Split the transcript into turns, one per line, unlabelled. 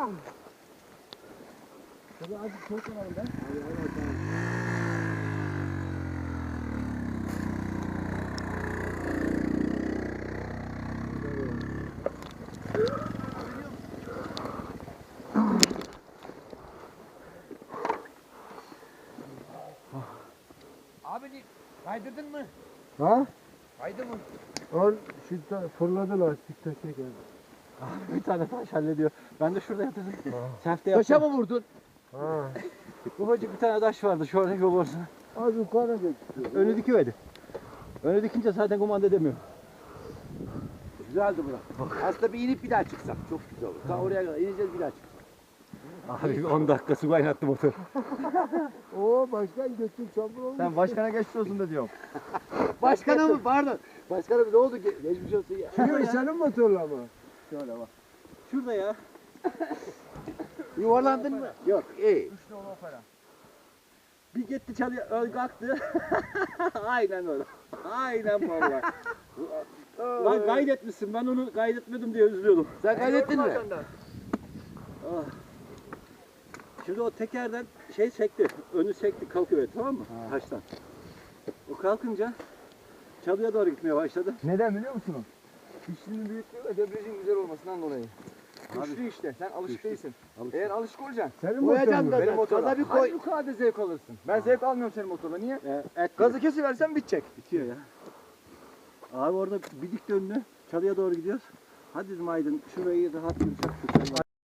Tabii azıcık soğuk alalım ben.
Abi kaydırdın mı?
Ha?
Kaydı mı?
On şu fırladı lastik taşa geldi.
Bir tane taş hallediyor. Ben de şurada yatırdım. Sefte
Taşa
yaptım.
mı vurdun?
Ha.
Ufacık bir tane taş vardı. Şu yol ortasına.
Az yukarı geçti.
Önü dikiverdi. Önü dikince zaten kumanda edemiyor.
Güzeldi bura. Aslında bir inip bir daha çıksak çok güzel olur. Ta oraya kadar ineceğiz bir daha çıksak.
Abi 10 dakika su kaynattı motor.
Oo başkan götün çamur olmuş.
Sen başkana geçmiş olsun da diyorum.
Başkana mı? Pardon. Başkana mı? Ne oldu? Ge- Geçmiş olsun ya.
Sürüyor senin motorla mı?
Şöyle bak. Şurada ya.
Yuvarlandın mı? Yok. iyi.
Bir gitti çalıyor, kalktı. Aynen öyle. Aynen vallahi. Lan kaydetmişsin. Ben onu kaydetmedim diye üzülüyordum.
Sen kaydettin mi?
Ah. Şimdi o tekerden şey çekti. Önü çekti kalkıyor tamam mı? Taştan. O kalkınca çalıya doğru gitmeye başladı.
Neden biliyor musun? Dişlinin büyüklüğü ve debriyajın güzel olmasından dolayı. Güçlü işte. Sen alışık değilsin. Eğer alışık olacaksın. Senin motorun. Benim motorla.
Gaza bir koy.
Harikulade zevk alırsın. Ben zevk almıyorum senin motorla. Niye?
Ee, et
Gazı kesiversen bitecek.
bitiyor ya. Abi orada bir dikti önünü. Çalıya doğru gidiyoruz. Hadi dedim Aydın şurayı rahat yumuşak.